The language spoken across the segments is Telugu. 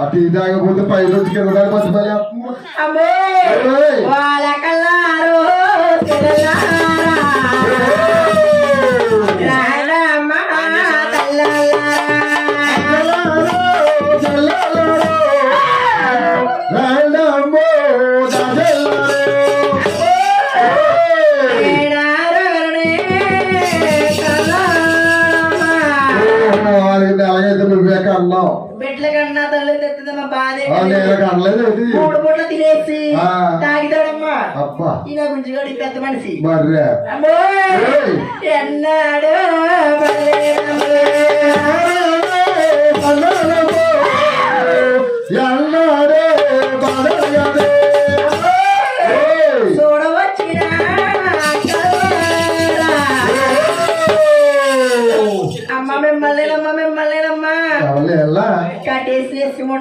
అటు ఇది ఆగకపోతే పైన వచ్చి కింద మంచి పని అమ్మో. వాళ్ళ కల్లారు అలాగైతే నువ్వే కన్నావు బిడ్ల కన్నా తల్లి తెస్తుందమ్మా బాధే నేను కనలేదు ఏంటి? మూడు పూట్ల తినేసి ఆ. తాగితాడమ్మా అబ్బా ఈయన గుంజి గడి పెద్ద మనిషి మర్రే అమ్మో ఏయ్. ఎన్నాడు ఎన్నాడే బలగదే.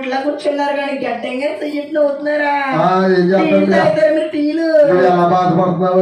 ముట్లా కూర్చున్నారు కానీ గడ్డంగా చెయ్యట్లు అవుతున్నారా? మీరు టీలు. ఎలా బాధపడుతున్నావు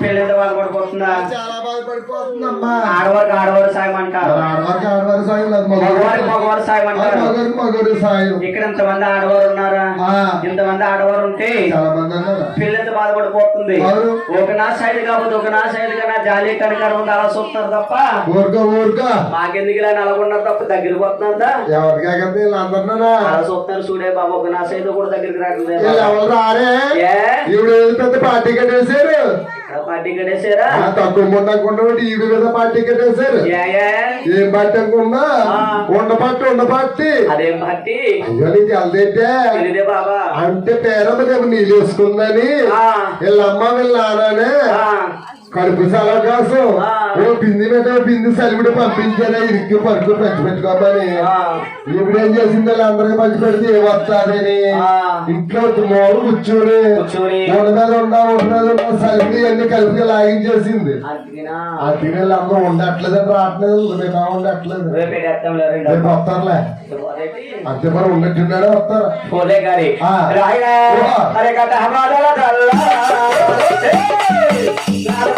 పెళ్ళింటి వాళ్ళు పడిపోతుందా చాలా బాధపడిపోతుందమ్మా ఆడవారికి ఆడవారు సాయం అంటారు. ఆడవారికి ఆడవారి సాయం లేదు మగవారికి మగవారు సాయం అంటారు. మగవారికి మగవారి సాయం. ఇక్కడ ఇంతమంది ఆడవారు ఉన్నారా? ఇంతమంది ఆడవారు ఉంటే చాలా మంది అన్నారు? పెళ్ళింత బాధపడిపోతుంది. ఒక నా సైడ్ కాకపోతే ఒక నా సైడ్ కన్నా జాలి కనికరం ఉంది? అలా చూస్తున్నారు తప్ప ఊరుకో ఊరుకో. మాకెందుకు ఇలా నలగొన్నారు తప్ప దగ్గరికి వస్తుందా ఎవరికి అలా చూస్తున్నారు చూడే బాబు ఒక నా సైడ్ కూడా దగ్గరికి ఎవరు రారే? పెద్ద పార్టీ కట్టేశారు. పార్టీ ఆ, తక్కువ ఉండకుండా ఈవిడ మీద పార్టీ కట్టేశారు. ఏ పార్టీ అనుకున్నా. ఉండ పార్టీ ఉండ పార్టీ. అదేం పార్టీ? అయ్యో నీకు బాబా? అంటే పేరమ్మ నీళ్ళు వేసుకుందని. ఆ. వీళ్ళమ్మ వీళ్ళ నాన్ననే. ఆ, కడుపు సల కోసం ఆ. ఓ బింది మీద బింది సలివిడి పంపించారా? ఇరికి పరుకు పంచి పెట్టుకోమని ఇప్పుడేం చేసింది అందరికి పంచి పెడితే ఏమొస్తాదని ఆ. ఇంట్లో మోడు కూర్చొని ఓడి మీద ఉండా ఓడి మీద ఉండా సలివిడి అన్ని కలిపి లాగించేసింది తినేళ్ళు అందరూ ఉండట్లేదని రావట్లేదు మేము ఉండట్లేదు. రేపు వస్తారులే. అంతే మరి ఉన్నట్టున్నాడే వస్తారు. గారి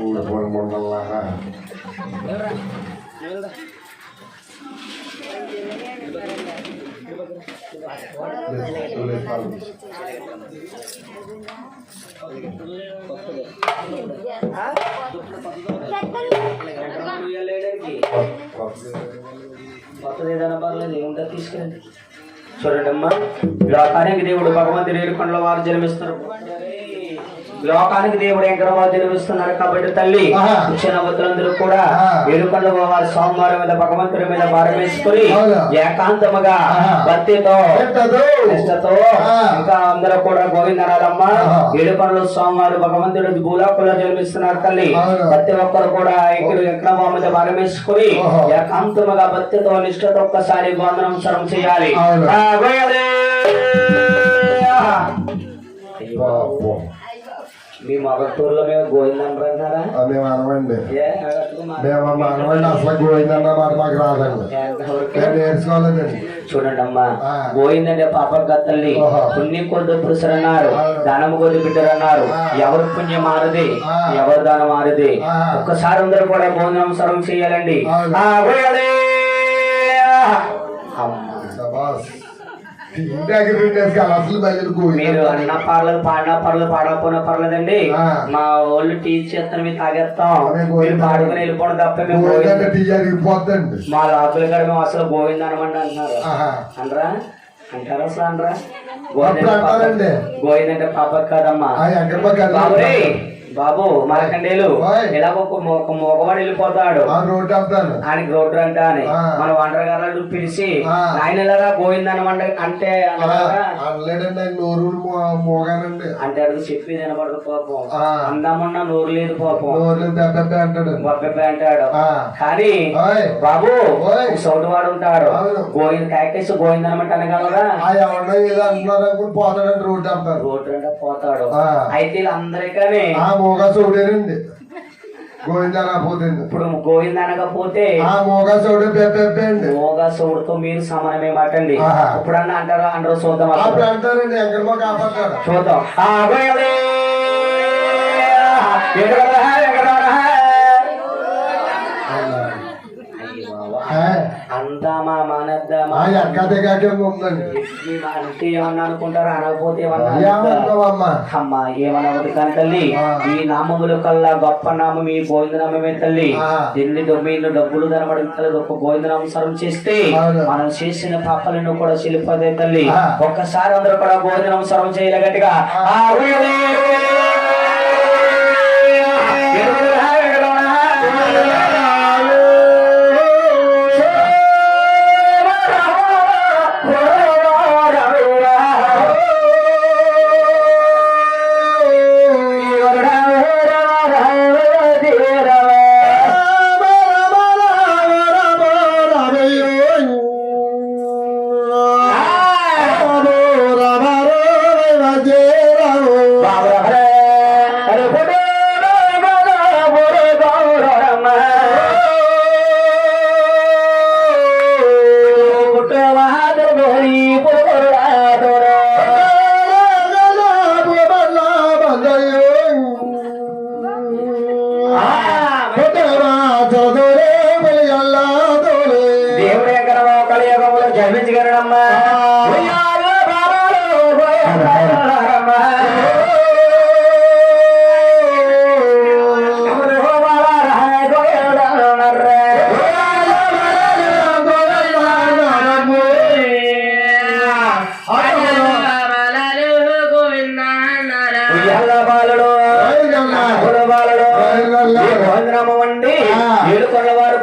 ఊడిపోయి ముండల్లా కొత్తది ఏదైనా పర్లేదు ఏముంటో తీసుకురండి చూడండి అమ్మా లోకానికి దేవుడు భగవంతుడు ఏడుకొండల వారు జన్మిస్తారు. లోకానికి దేవుడు ఎక్కడ వారు జన్మిస్తున్నారు కాబట్టి తల్లి బుద్ధులందరూ కూడా. ఏడుకొండ వారి సోమవారం మీద భగవంతుడి మీద భారం వేసుకుని. ఏకాంతముగా. భక్తితో. నిష్టతో. ఇంకా అందరూ కూడా గోవిందనాలమ్మ. ఏడుకొండల స్వామివారు భగవంతుడు భూలోకంలో జన్మిస్తున్నారు తల్లి. ప్రతి ఒక్కరు కూడా ఇక్కడ ఎక్కడ మీద భారం వేసుకుని. ఏకాంతముగా భక్తితో నిష్ఠతో ఒక్కసారి సరం చేయాలి అవును. మీ మొగటూరులో మేము అంటారా అసలు గోవిందన్న మాట మాకు రాదండి నేర్చుకోలేదండి చూడండి అమ్మా. గోయిందంటే పాప ఓహో. పుణ్యం కొద్ది పురుషులు అన్నారు అవును. దానము కొద్ది అన్నారు. ఎవరు పుణ్యం మారది. ఎవరు దానం మారది. ఒక్కసారి అందరూ కూడా భోజనం సర్వం చేయాలండి. అమ్మా. మీరు అన్న పర్లేదు పాడినా పర్లేదు పాడకపోయినా పర్లేదండి. మా వాళ్ళు టీ చేస్తాను తాగేస్తాం. మీరు గోవిందా. పాడుకుని వెళ్ళిపోవడం తప్ప మేము మా లోపల కాడ మేము అసలు గోవింద అనమండి అంటున్నారు. అనరా అంటారా? అసలు అనరా. గోవిందంటే పాప కాదమ్మా. బాబు మరకండేలు. ఇలా ఒక మగవాడు వెళ్ళిపోతాడు ఆయనకి రోడ్డు అంట అని. మన వంటర గారు పిలిచి. ఆయన ఎలాగా గోవింద అనమంట అంటే అంటే అడుగు చెప్పేది వినపడదు పాపం. అందామన్నా నోరు లేదు పాపం దెబ్బ అంటాడు. కానీ. బాబు. సౌటు వాడు ఉంటాడు అవును. గోవింద కాకేసి గోవింద అనమాట అనగలరా పోతాడండి రోడ్డు అంటే పోతాడు. అయితే వీళ్ళందరికీ ఆ మోగా చౌడేనండి గోవింద పోతుంది ఇప్పుడు గోవింద అనకపోతే ఆ మోగా చౌడే పెప్పే అండి. మోగా సౌడుతో మీరు సమానమే మాటండి. ఇప్పుడన్నా అంటారా అందరూ చూద్దాం. అప్పుడు అంటారండి ఎక్కడ మో కాపాడతాడు. చూద్దాం. అంటే ఏమన్నా అనుకుంటారా? అనకపోతే అమ్మా ఏమనవద్దు కానీ తల్లి. ఈ నామముల కల్లా గొప్ప నామం ఈ గోవింద నామమే తల్లి. ఎన్ని డబ్బులు డబ్బులు కనబడలేదు ఒక గోవింద నామస్మరం చేస్తే. మనం చేసిన పాపలను కూడా చెల్లిపోతాయి తల్లి. ఒక్కసారి అందరూ కూడా గోవింద నామస్మరం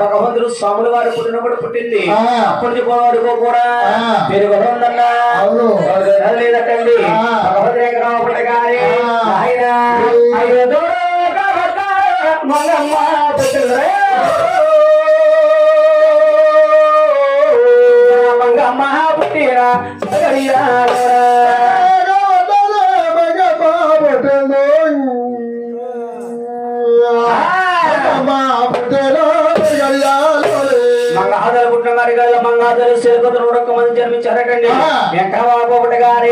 భగవంతుడు స్వాముల వారు పుట్టినప్పుడు పుట్టింది ఆ. అప్పటి వాడుకో కూడా ఆ. పెరుగు ఉందన్నా. లేదటండి ఆ. ఎక్కడ ఒకటి గారి.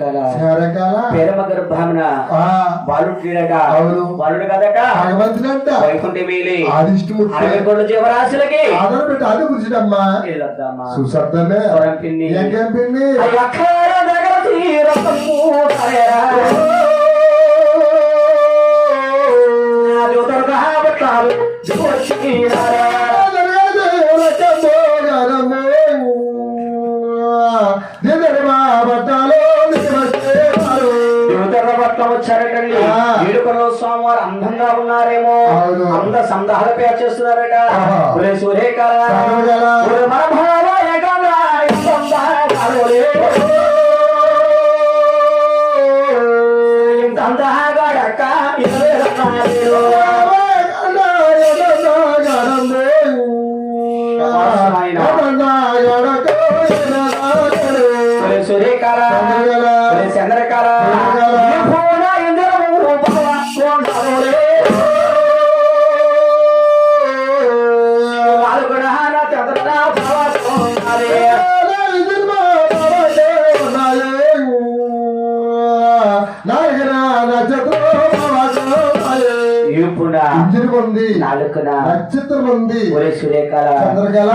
చంద్రకాల చంద్రకళ పేరమ గర్భామున ఆ, బాలుడట అవును. బాలుడు కదట. భగవంతుడంట. వైకుంఠ మేలి. ఆదిష్టముఖి అరవై కోట్ల జీవరాశులకి. ఆధార పెట్టి అది గురించినమ్మా ఏదద్దమ్మా? చూసద్దమే స్వరం పిండి. ఏం పిండి అయ్య అఖార దగ్గర తీరము కలయరా. నా జ్యోతులుగా బట్టాలు అందంగా ఉన్నారేమో. అంద సందాహాలు పేరు చేస్తున్నారట. సూర్యకాల ఇంజిన్ ఉంది నాలుగున నక్షత్రం ఉంది ఒరే చంద్రకాల.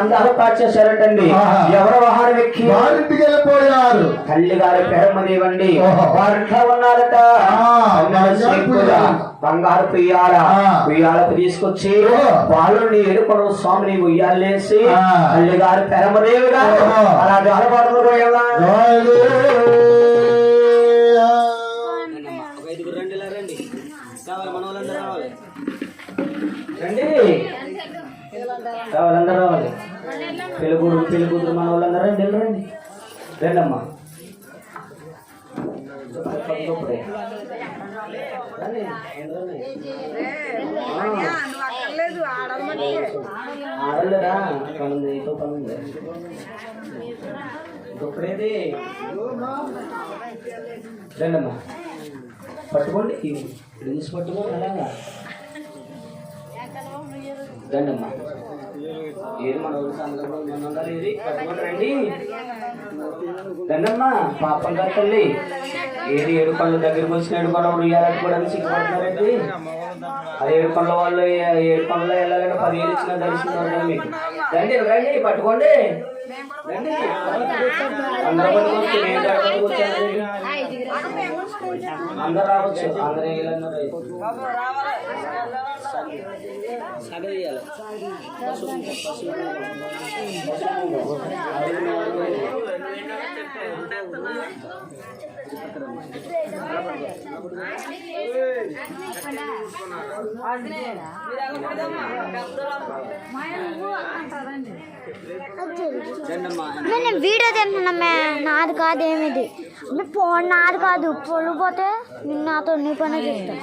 సందాలు పాచేశారటండి ఆహా. ఎవరు వాహనం ఎక్కి వారింటికి వెళ్ళిపోయారు తల్లి గారి పెరమనివ్వండి ఓహో. వారింట్లో ఉన్నారట బంగారు పుయ్యాల. పుయ్యాలకు తీసుకొచ్చి ఓహో. వాళ్ళని ఎడుకొని స్వామిని ఉయ్యాలేసి ఆ. తల్లి గారి పెరమదేవిగా ఓహో. అలా జాలపడుతూ పెళ్ళి కూతురు మన వాళ్ళందరూ రండి వెళ్ళి రండి. రండమ్మా. ఆడలేదా రండి, రండి. ఆడలేరా పనుంది ఇతో పనుంది. ఇప్పుడేది. రండమ్మా. పట్టుకోండి. ఇది పట్టుకోండి అలాగా. రండమ్మా. ఏది మన ఉండాలి ఏది రండి. రండమ్మా పాపం గారు తల్లి. ఏది ఏడు పనులు దగ్గరికి వచ్చిన ఏడు పనులు ఉయ్యాలంటే కూడా సిగ్గుపడుతున్నారండి. అది ఏడు పనుల వాళ్ళు ఏ- ఏడు పనులు వెళ్ళాలంటే పదివేలు ఇచ్చిన దర్శనం మీకు. రండి రండి పట్టుకోండి. రండి. అందరూ పట్టుకోవచ్చు నేను పట్టుకోవచ్చు వచ్చాను. అందరు రావచ్చు అందరూ వేయాలన్నారు సగం నేను వీడియో తింటున్నా నాది కాదు ఏమిది పో ఫోన్ నాది కాదు పొలిపోతే నాతో నీ పని చేస్తాను